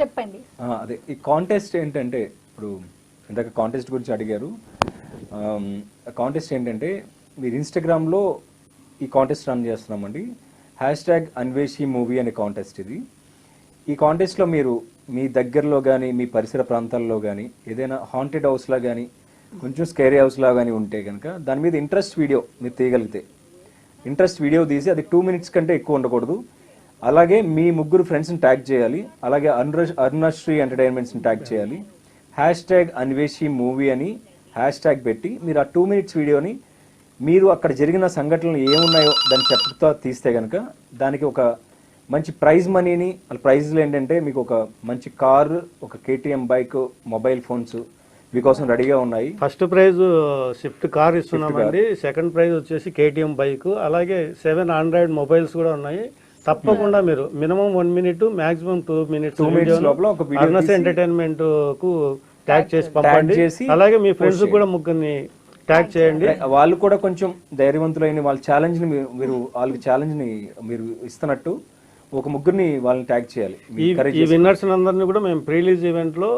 చెప్పండి. అదే ఈ కాంటెస్ట్ ఏంటంటే ఇప్పుడు ఇందాక కాంటెస్ట్ గురించి అడిగారు. కాంటెస్ట్ ఏంటంటే మీరు ఇన్స్టాగ్రామ్లో ఈ కాంటెస్ట్ రన్ చేస్తున్నామండి. హ్యాష్ ట్యాగ్ అన్వేషి మూవీ అనే కాంటెస్ట్ ఇది. ఈ కాంటెస్ట్లో మీరు మీ దగ్గరలో కానీ మీ పరిసర ప్రాంతాల్లో కానీ ఏదైనా హాంటెడ్ హౌస్లా కానీ కొంచెం స్కేరీ హౌస్లా కానీ ఉంటే కనుక దాని మీద ఇంట్రెస్ట్ వీడియో మీరు తీయగలిగితే. ఇంట్రెస్ట్ వీడియో తీసి అది టూ మినిట్స్ కంటే ఎక్కువ ఉండకూడదు. అలాగే మీ ముగ్గురు ఫ్రెండ్స్ని ట్యాగ్ చేయాలి. అలాగే అరుణ అరుణశ్రీ ఎంటర్టైన్మెంట్స్ని ట్యాగ్ చేయాలి. హ్యాష్ ట్యాగ్ అన్వేషి మూవీ అని హ్యాష్ ట్యాగ్ పెట్టి మీరు ఆ టూ మినిట్స్ వీడియోని మీరు అక్కడ జరిగిన సంఘటనలు ఏమున్నాయో దాన్ని చెప్తా తీస్తే కనుక దానికి ఒక మంచి ప్రైజ్ మనీని వాళ్ళ ప్రైజ్లు ఏంటంటే మీకు ఒక మంచి కార్ ఒక కేటీఎం బైక్ మొబైల్ ఫోన్స్ మీకోసం రెడీగా ఉన్నాయి. ఫస్ట్ ప్రైజ్ స్విఫ్ట్ కార్ ఇస్తున్నామండి. సెకండ్ ప్రైజ్ వచ్చేసి కేటీఎం బైక్ అలాగే సెవెన్ ఆండ్రాయిడ్ మొబైల్స్ కూడా ఉన్నాయి. తప్పకుండా మీరు minimum one minute maximum two minutes Two minutes లోపల ఒక అర్నస్ ఎంటర్టైన్మెంట్కు ట్యాగ్ చేసి పంపండి. అలాగే మీ ఫ్రెండ్స్ కూడా ముగ్గురిని ట్యాగ్ చేయండి. వాళ్ళు కూడా కొంచెం ధైర్యవంతులైన వాళ్ళ ఛాలెంజ్ని మీరు వాళ్ళకి ఛాలెంజ్ని మీరు ఇస్తున్నట్టు ఒక ముగ్గురిని వాళ్ళని ట్యాగ్ చేయాలి. ఈ విన్నర్స్ అందరినీ కూడా మేము ప్రీలీజ్ ఈవెంట్లో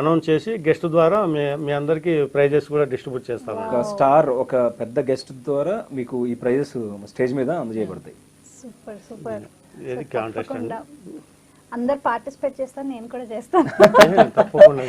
అనౌన్స్ చేసి గెస్ట్ ద్వారా మీ అందరికి ప్రైజెస్ కూడా డిస్ట్రిబ్యూట్ చేస్తాము. ఒక స్టార్ ఒక పెద్ద గెస్ట్ ద్వారా మీకు ఈ ప్రైజెస్ స్టేజ్ మీద అందజేయబడతాయి. Super super. కాంటెస్ట్ అందరు పార్టిసిపేట్ చేస్తాను నేను కూడా చేస్తాను. తప్పకుండా.